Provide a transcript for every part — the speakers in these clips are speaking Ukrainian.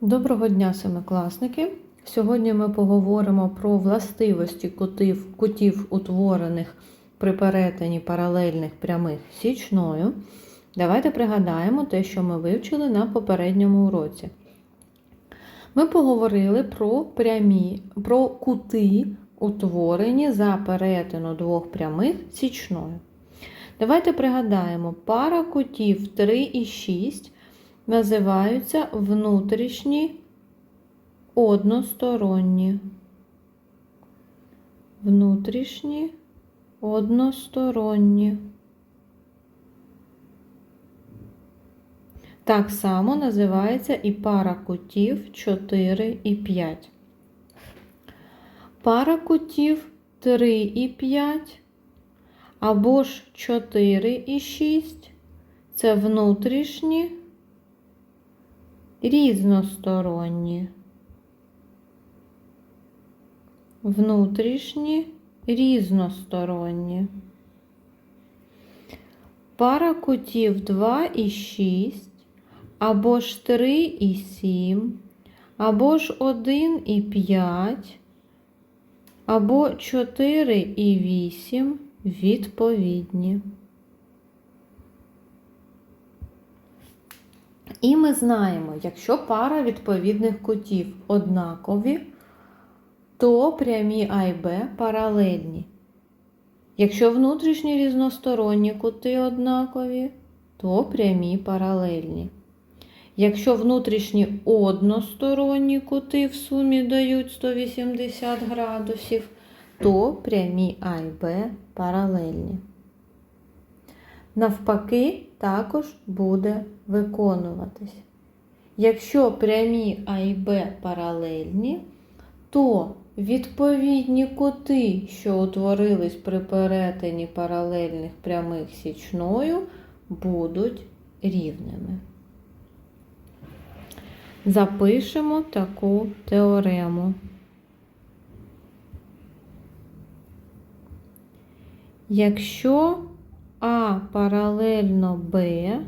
Доброго дня, семикласники! Сьогодні ми поговоримо про властивості кутів, кутів утворених при перетині паралельних прямих січною. Давайте пригадаємо те, що ми вивчили на попередньому уроці. Ми поговорили про прямі, про кути, утворені за перетину двох прямих січною. Давайте пригадаємо, пара кутів 3 і 6 називаються внутрішні односторонні. Внутрішні односторонні. Так само називається і пара кутів 4 і 5. Пара кутів 3 і 5 або ж 4 і 6 це внутрішні різносторонні. Внутрішні різносторонні. Пара кутів 2 і 6, або ж 3 і 7, або ж 1 і 5, або 4 і 8 відповідні. І ми знаємо, якщо пара відповідних кутів однакові, то прямі А і Б паралельні. Якщо внутрішні різносторонні кути однакові, то прямі паралельні. Якщо внутрішні односторонні кути в сумі дають 180 градусів, то прямі А і Б паралельні. Навпаки, також буде виконуватись. Якщо прямі А і Б паралельні, то відповідні кути, що утворились при перетині паралельних прямих січною, будуть рівними. Запишемо таку теорему. Якщо А паралельно Б,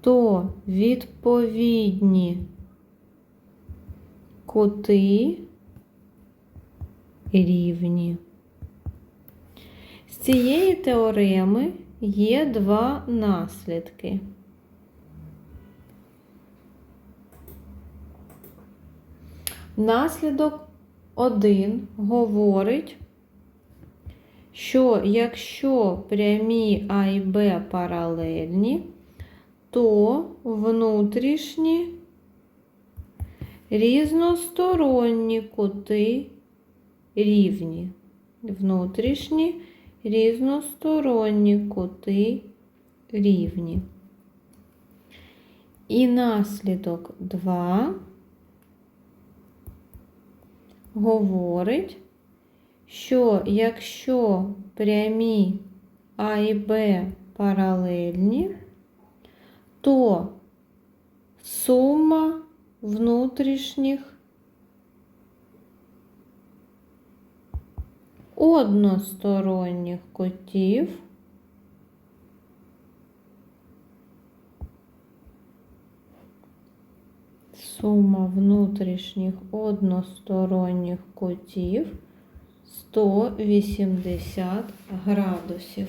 то відповідні кути рівні. З цієї теореми є два наслідки. Наслідок 1 говорить, що якщо прямі А і Б паралельні, то внутрішні різносторонні кути рівні. Внутрішні різносторонні кути рівні. І наслідок 2 говорить, що якщо прямі А і Б паралельні, то сума внутрішніх односторонніх котів сума внутрішніх односторонніх котів 180 градусів.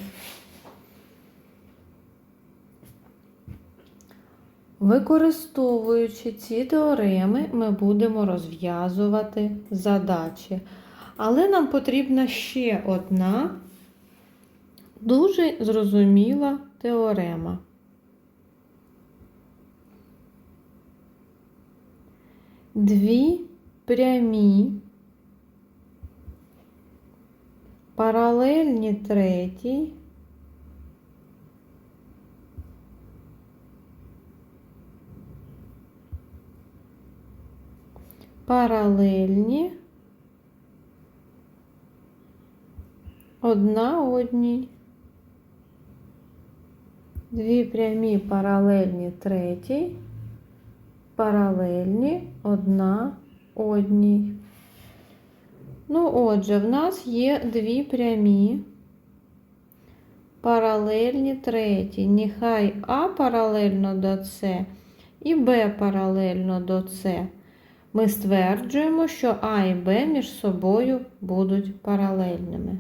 Використовуючи ці теореми, ми будемо розв'язувати задачі. Але нам потрібна ще одна дуже зрозуміла теорема. Дві прямі паралельні третій паралельні одна одній. Дві прямі паралельні третій, паралельні одна одній. Ну, отже, в нас є дві прямі паралельні третій. Нехай А паралельно до С і Б паралельно до С, ми стверджуємо, що А і Б між собою будуть паралельними.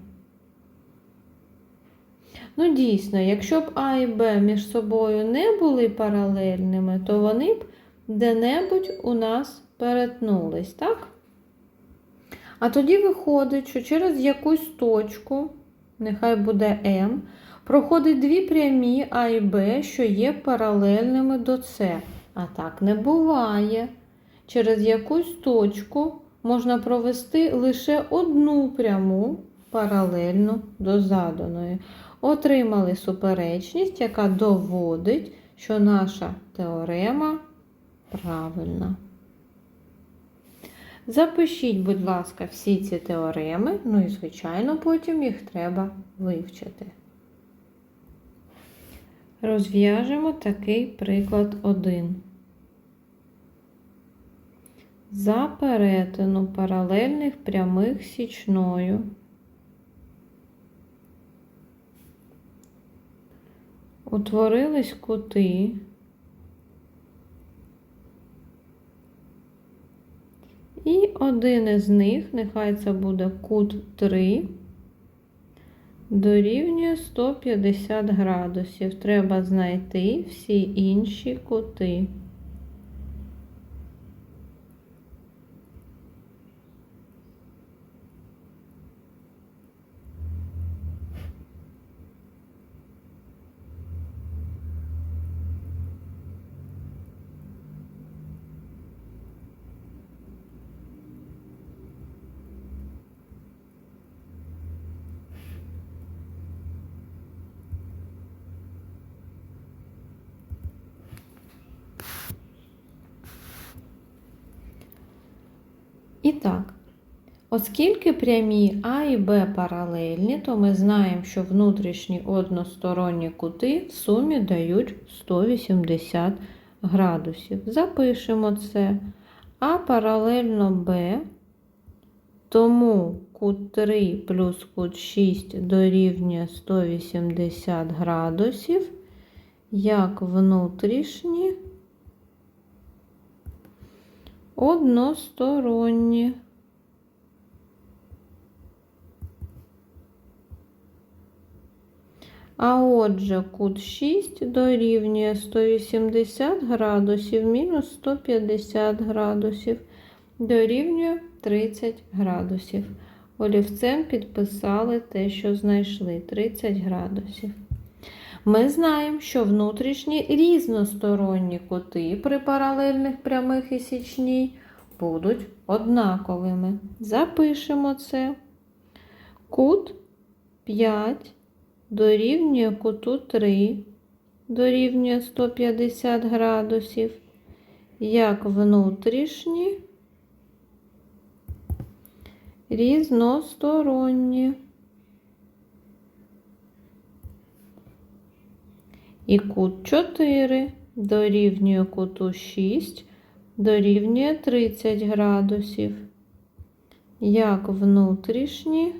Ну, дійсно, якщо б А і Б між собою не були паралельними, то вони б де-небудь у нас перетнулись, так? А тоді виходить, що через якусь точку, нехай буде М, проходить дві прямі А і Б, що є паралельними до С. А так не буває. Через якусь точку можна провести лише одну пряму паралельно до заданої. Отримали суперечність, яка доводить, що наша теорема правильна. Запишіть, будь ласка, всі ці теореми, ну і, звичайно, потім їх треба вивчити. Розв'яжемо такий приклад 1. За перетину паралельних прямих січною утворились кути. І один із них, нехай це буде кут 3, дорівнює 150 градусів. Треба знайти всі інші кути. І так, оскільки прямі А і Б паралельні, то ми знаємо, що внутрішні односторонні кути в сумі дають 180 градусів. Запишемо це. А паралельно Б, тому кут 3 плюс кут 6 дорівнює 180 градусів, як внутрішні односторонні. А отже, кут 6 дорівнює 180 градусів мінус 150 градусів, дорівнює 30 градусів. Олівцем підписали те, що знайшли 30 градусів. Ми знаємо, що внутрішні різносторонні кути при паралельних прямих і січній будуть однаковими. Запишемо це. Кут 5 дорівнює куту 3, дорівнює 150 градусів, як внутрішні різносторонні. І кут 4 дорівнює куту 6, дорівнює 30 градусів, як внутрішні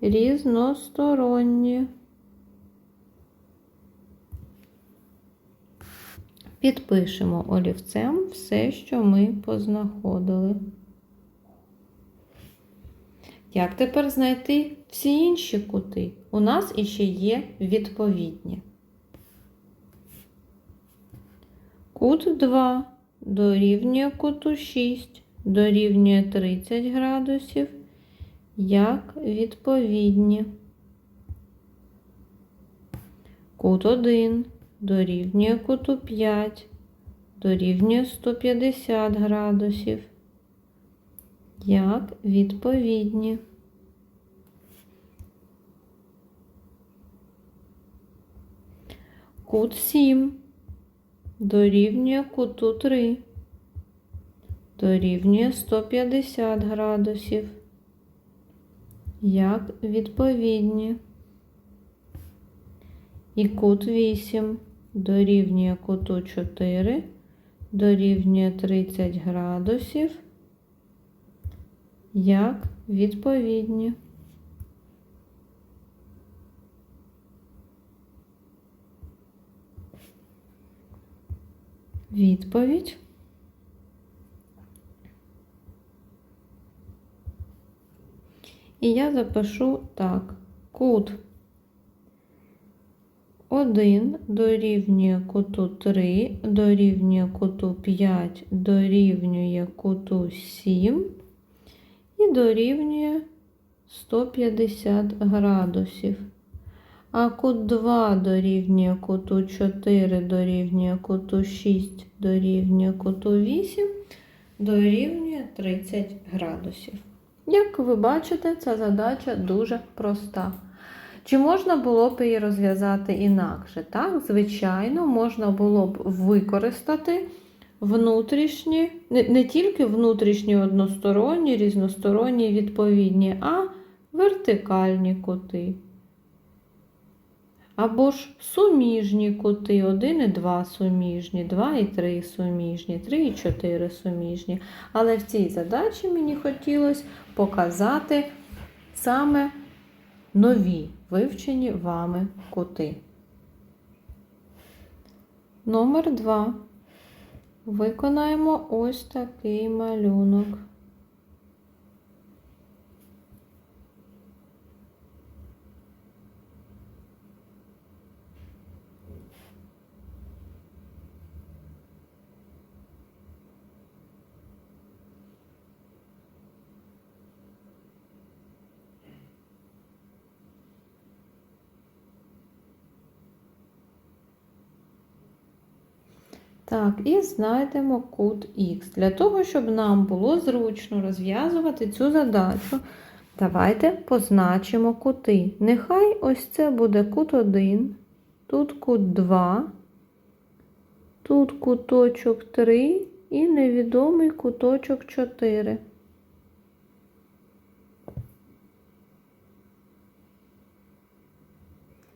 різносторонні. Підпишемо олівцем все, що ми познаходили. Як тепер знайти всі інші кути? У нас іще є відповідні. Кут 2 дорівнює куту 6, дорівнює 30 градусів, як відповідні. Кут 1 дорівнює куту 5, дорівнює 150 градусів, як відповідні. Кут 7 дорівнює куту 3, дорівнює 150 градусів, як відповідні. І кут 8 дорівнює куту 4, дорівнює 30 градусів, як відповідні. відповідь. І я запишу так: кут 1 дорівнює куту 3, дорівнює куту 5, дорівнює куту 7 і дорівнює 150 градусів. А кут 2 дорівнює куту 4, дорівнює куту 6, дорівнює куту 8, дорівнює 30 градусів. Як ви бачите, ця задача дуже проста. Чи можна було б її розв'язати інакше? Так, звичайно, можна було б використати внутрішні, не, не тільки внутрішні односторонні, різносторонні відповідні, а вертикальні кути. Або ж суміжні кути, 1 і 2 суміжні, 2 і 3 суміжні, 3 і 4 суміжні. Але в цій задачі мені хотілося показати саме нові вивчені вами кути. Номер 2. Виконаємо ось такий малюнок. Так, і знайдемо кут Х. Для того, щоб нам було зручно розв'язувати цю задачу, давайте позначимо кути. Нехай ось це буде кут 1, тут кут 2, тут куточок 3 і невідомий куточок 4.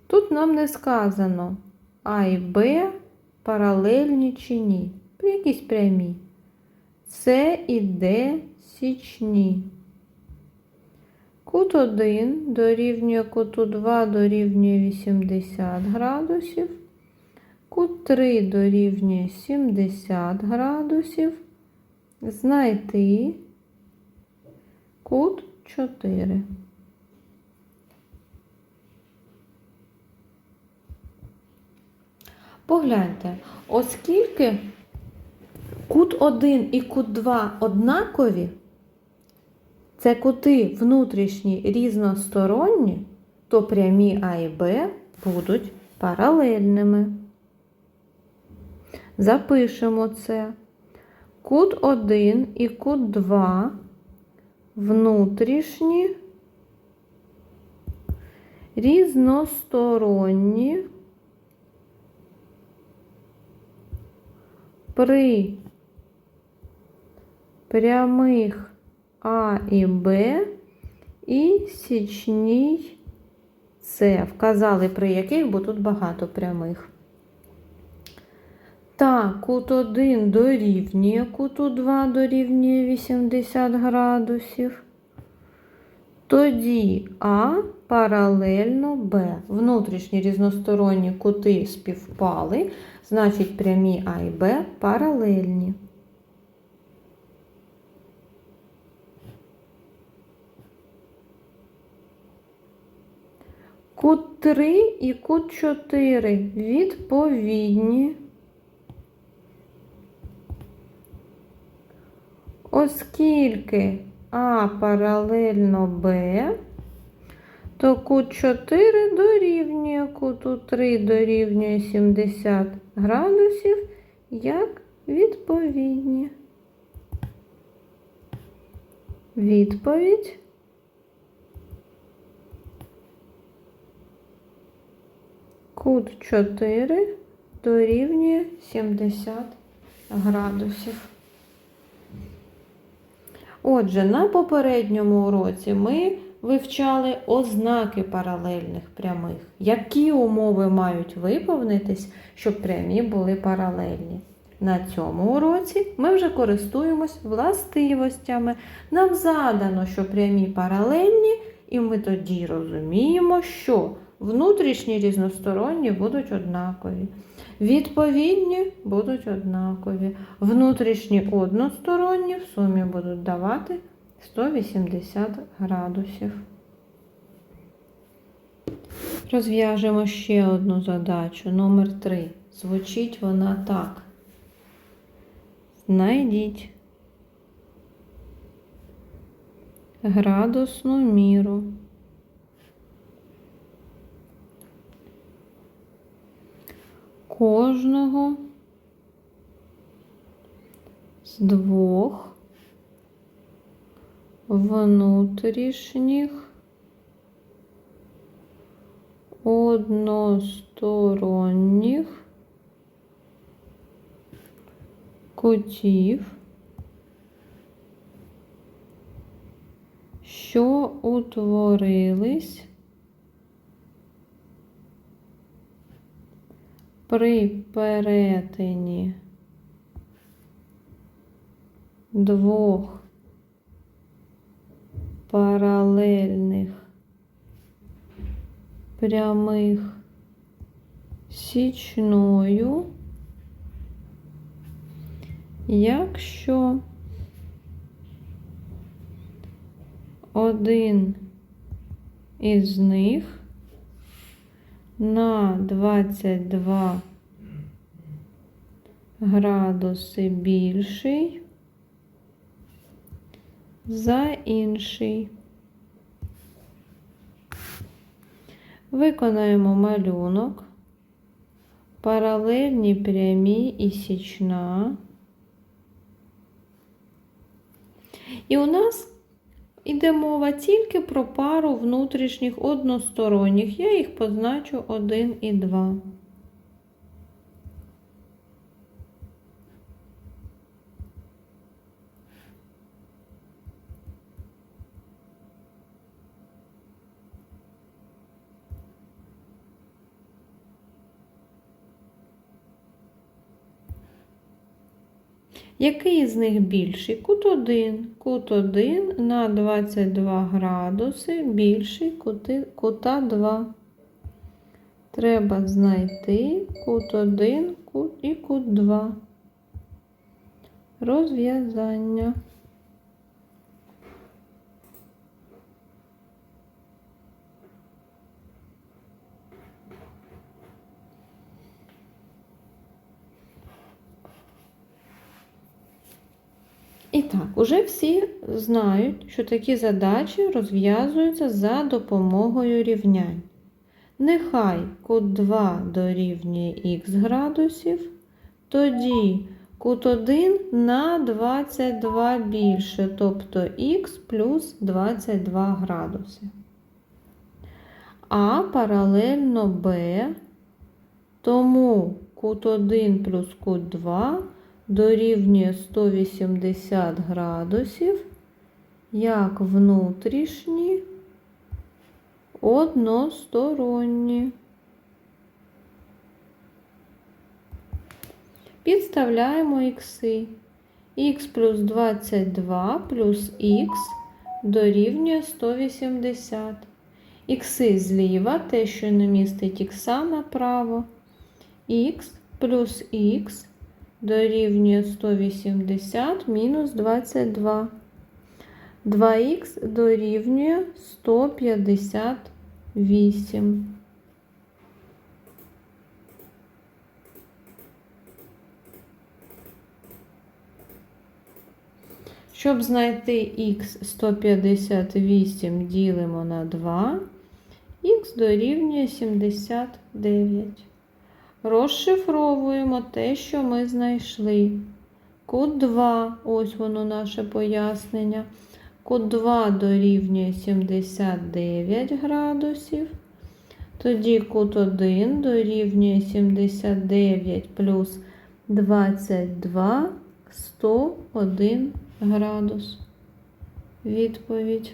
Тут нам не сказано А і Б паралельні чи ні. Якісь прямі. С і Д січні. Кут 1 дорівнює куту 2 дорівнює 80 градусів. Кут 3 дорівнює 70 градусів. Знайти кут 4. Погляньте, оскільки кут 1 і кут 2 однакові, це кути внутрішні різносторонні, то прямі А і Б будуть паралельними. Запишемо це. Кут 1 і кут 2 внутрішні різносторонні. При прямих А і Б і січній С. Вказали при яких, бо тут багато прямих. Так, кут 1 дорівнює куту 2 дорівнює 80 градусів. Тоді А паралельно Б. Внутрішні різносторонні кути співпали, значить прямі А і Б паралельні. Кут 3 і кут 4 відповідні. Оскільки А паралельно Б, то кут 4 дорівнює куту 3 дорівнює 70 градусів як відповідні. Відповідь. Кут 4 дорівнює 70 градусів. Отже, на попередньому уроці ми вивчали ознаки паралельних прямих. Які умови мають виповнитись, щоб прямі були паралельні? На цьому уроці ми вже користуємось властивостями. Нам задано, що прямі паралельні, і ми тоді розуміємо, що Внутрішні різносторонні будуть однакові. Відповідні будуть однакові. Внутрішні односторонні в сумі будуть давати 180 градусів. Розв'яжемо ще одну задачу, номер 3. Звучить вона так. Знайдіть градусну міру. Кожного з двох внутрішніх односторонніх кутів, що утворились при перетині двох паралельних прямих січною, якщо один із них на 22 градуси більший за інший. Виконаємо малюнок, паралельні прямі і січна. І у нас іде мова тільки про пару внутрішніх односторонніх. Я їх позначу 1 і 2. Який з них більший? Кут 1. Кут 1 на 22 градуси більший кута 2. Треба знайти кут 1 кут і кут 2. Розв'язання. І так, уже всі знають, що такі задачі розв'язуються за допомогою рівнянь. Нехай кут 2 дорівнює х градусів, тоді кут 1 на 22 більше, тобто х плюс 22 градуси. А паралельно b, тому кут 1 плюс кут 2 дорівнює 180 градусів, як внутрішні односторонні. Підставляємо ікси. Х плюс 22 плюс х дорівнює 180. Ікси зліва, те, що не містить ікса направо. Х плюс х дорівнює 180 мінус 22. 2х дорівнює 158. Щоб знайти х 158 ділимо на 2, х дорівнює 79. Розшифровуємо те, що ми знайшли. Кут 2, ось воно наше пояснення. Кут 2 дорівнює 79 градусів. Тоді кут 1 дорівнює 79 плюс 22 101 градус. Відповідь.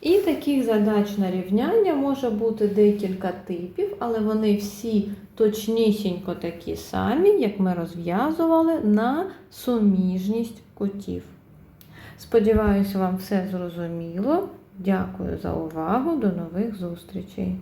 І таких задач на рівняння може бути декілька типів, але вони всі точнісінько такі самі, як ми розв'язували на суміжність кутів. Сподіваюся, вам все зрозуміло. Дякую за увагу. До нових зустрічей!